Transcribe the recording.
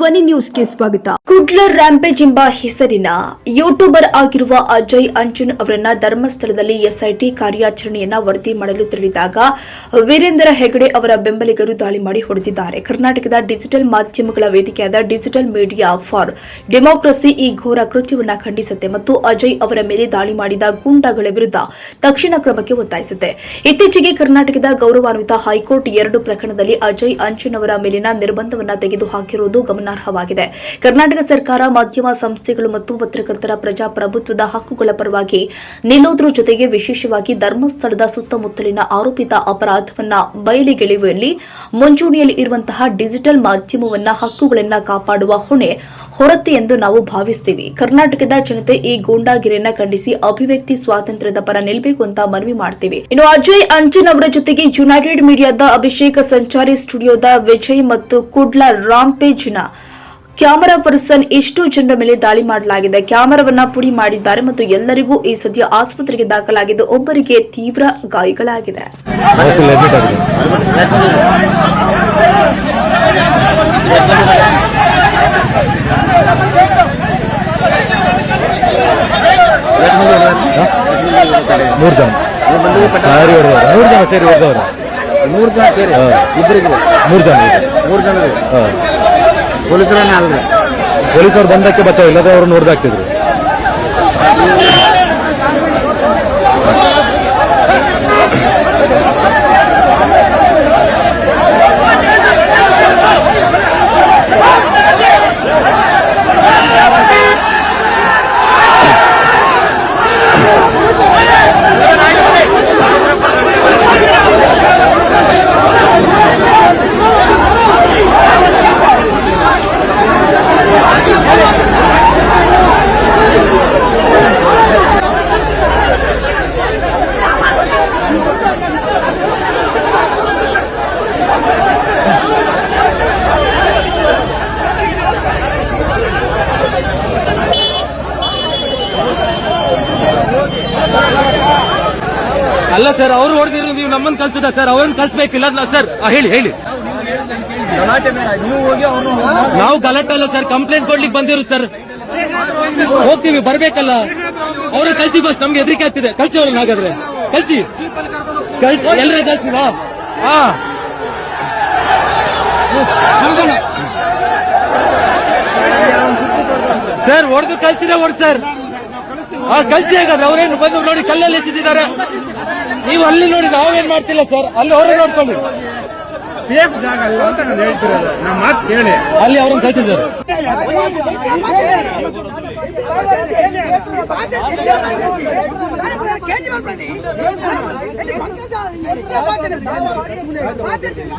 ಧ್ವನಿ ನ್ಯೂಸ್ಗೆ ಸ್ವಾಗತ. ಕುಡ್ಲರ್ ರ್ಯಾಂಪೇಜ್ ಎಂಬ ಹೆಸರಿನ ಯೂಟ್ಯೂಬರ್ ಆಗಿರುವ ಅಜಯ್ ಅಂಜುನ್ ಅವರನ್ನ ಧರ್ಮಸ್ಥಳದಲ್ಲಿ ಎಸ್ಐಟಿ ಕಾರ್ಯಾಚರಣೆಯನ್ನ ವರದಿ ಮಾಡಲು ತೆರಳಿದಾಗ ವೀರೇಂದ್ರ ಹೆಗಡೆ ಅವರ ಬೆಂಬಲಿಗರು ದಾಳಿ ಮಾಡಿ ಹೊಡೆದಿದ್ದಾರೆ. ಕರ್ನಾಟಕದ ಡಿಜಿಟಲ್ ಮಾಧ್ಯಮಗಳ ವೇದಿಕೆಯಾದ ಡಿಜಿಟಲ್ ಮೀಡಿಯಾ ಫಾರ್ ಡೆಮೋಕ್ರಸಿ ಈ ಘೋರ ಕೃತ್ಯವನ್ನ ಖಂಡಿಸುತ್ತೆ ಮತ್ತು ಅಜಯ್ ಅವರ ಮೇಲೆ ದಾಳಿ ಮಾಡಿದ ಗೂಂಡಾಗಳ ವಿರುದ್ಧ ತಕ್ಷಣ ಕ್ರಮಕ್ಕೆ ಒತ್ತಾಯಿಸುತ್ತೆ. ಇತ್ತೀಚೆಗೆ ಕರ್ನಾಟಕದ ಗೌರವಾನ್ವಿತ ಹೈಕೋರ್ಟ್ ಎರಡು ಪ್ರಕರಣದಲ್ಲಿ ಅಜಯ್ ಅಂಜುನ್ ಅವರ ಮೇಲಿನ ನಿರ್ಬಂಧವನ್ನು ತೆಗೆದುಹಾಕಿರುವುದು ಗಮನಾರ್ಹವಾಗಿದೆ ಕರ್ನಾಟಕ ಸರ್ಕಾರ ಮಾಧ್ಯಮ ಸಂಸ್ಥೆಗಳು ಮತ್ತು ಪತ್ರಕರ್ತರ ಪ್ರಜಾಪ್ರಭುತ್ವದ ಹಕ್ಕುಗಳ ಪರವಾಗಿ ನಿಲ್ಲೋದ್ರ ಜೊತೆಗೆ ವಿಶೇಷವಾಗಿ ಧರ್ಮಸ್ಥಳದ ಸುತ್ತಮುತ್ತಲಿನ ಆರೋಪಿತ ಅಪರಾಧವನ್ನ ಬಯಲಿಗೆಳೆಯುವಲ್ಲಿ ಮುಂಚೂಣಿಯಲ್ಲಿ ಇರುವಂತಹ ಡಿಜಿಟಲ್ ಮಾಧ್ಯಮವನ್ನ ಹಕ್ಕುಗಳನ್ನ ಕಾಪಾಡುವ ಹೊಣೆ ಹೊರತೆ ಎಂದು ನಾವು ಭಾವಿಸ್ತೀವಿ. ಕರ್ನಾಟಕದ ಜನತೆ ಈ ಗೂಂಡಾಗಿರಿಯನ್ನ ಖಂಡಿಸಿ ಅಭಿವ್ಯಕ್ತಿ ಸ್ವಾತಂತ್ರ್ಯದ ಪರ ನಿಲ್ಲಬೇಕು ಅಂತ ಮನವಿ ಮಾಡ್ತೀವಿ. ಇನ್ನು ಅಜಯ್ ಅಂಜನ್ ಅವರ ಜೊತೆಗೆ ಯುನೈಟೆಡ್ ಮೀಡಿಯಾದ ಅಭಿಷೇಕ ಸಂಚಾರಿ ಸ್ಟುಡಿಯೋದ ವಿಜಯ್ ಮತ್ತು ಕುಡ್ಲ ರಾಂಪೇಜ್ನ ಕ್ಯಾಮರಾ ಪರ್ಸನ್ ಎಷ್ಟು ಜನರ ಮೇಲೆ ದಾಳಿ ಮಾಡಲಾಗಿದೆ. ಕ್ಯಾಮರಾವನ್ನ ಪುಡಿ ಮಾಡಿದ್ದಾರೆ ಮತ್ತು ಎಲ್ಲರಿಗೂ ಈ ಸದ್ಯ ಆಸ್ಪತ್ರೆಗೆ ದಾಖಲಾಗಿದ್ದು ಒಬ್ಬರಿಗೆ ತೀವ್ರ ಗಾಯಗಳಾಗಿದೆ. ಮೂರು ಜನ. ಸಾರಿ ಹೊಡೆದವ್ರು ಮೂರು ಜನ ಸೇರಿ ಹೊಡೆದವ್ರು ಮೂರು ಜನ ಸೇರಿ. ಹಾ. ಇಬ್ಬರಿಗೆ ಮೂರು ಜನ ಮೂರು ಜನ ಹಾಂ. ಪೊಲೀಸರನ್ನ ಅಲ್ರಿ ಪೊಲೀಸರು ಬಂದಕ್ಕೆ ಬಚಾವ್ ಇಲ್ಲದೆ ಅವರು ಹೊಡೆದಾಕ್ತಿದ್ರು ಅಲ್ಲ ಸರ್, ಅವ್ರು ಹೊಡೆದಿರೋ ನೀವು ನಮ್ಮನ್ನು ಕಲ್ಸದ ಸರ್, ಅವ್ರನ್ನ ಕಲ್ಸ್ಬೇಕಿಲ್ಲ ಸರ್ ಹೇಳಿ ಹೇಳಿ. ನೀವು ಗಲಾಟೆ ಅಲ್ಲ ಸರ್ ಕಂಪ್ಲೇಂಟ್ ಕೊಡ್ಲಿಕ್ಕೆ ಬಂದಿರು ಸರ್. ಹೋಗ್ತೀವಿ, ಬರ್ಬೇಕಲ್ಲ. ಅವ್ರ ಕಲ್ಸಿ ಬಸ್ ನಮ್ಗೆ ಹೆದರಿಕೆ ಆಗ್ತಿದೆ. ಕಲ್ಸಿ ಅವ್ರನ್ನ ಹಾಗಾದ್ರೆ. ಕಲ್ಸಿ. ಕಲ್ಸಿ ಎಲ್ಲರ ಕಲ್ಸಿ ಸರ್, ಹೊಡೆದು ಕಲ್ಸಿದೆ ಹೊಡ್ ಸರ್. ಹಾ ಕಳ್ಸಿ ಹಾಗಾದ್ರೆ ಅವ್ರೇನು ಬಂದು ನೋಡಿ ಕಲ್ಲಲ್ಲಿ ಎಸಿದ್ದಾರೆ ನೀವು ಅಲ್ಲಿ ನೋಡಿ ನಾವೇನ್ ಮಾಡ್ತಿಲ್ಲ ಸರ್? ಅಲ್ಲಿ ಅವರೇ ನೋಡ್ಕೊಂಡು ಸೇಫ್ ಜಾಗ ಅಲ್ಲ ಅಂತ ನಾನು ಹೇಳ್ತಿರೋದು. ನಮ್ಮ ಮಾತು ಕೇಳಿ. ಅಲ್ಲಿ ಅವ್ರನ್ನ ಕಳಿಸಿ ಸರ್. ಮಾತಾಡ್ತೀನಿ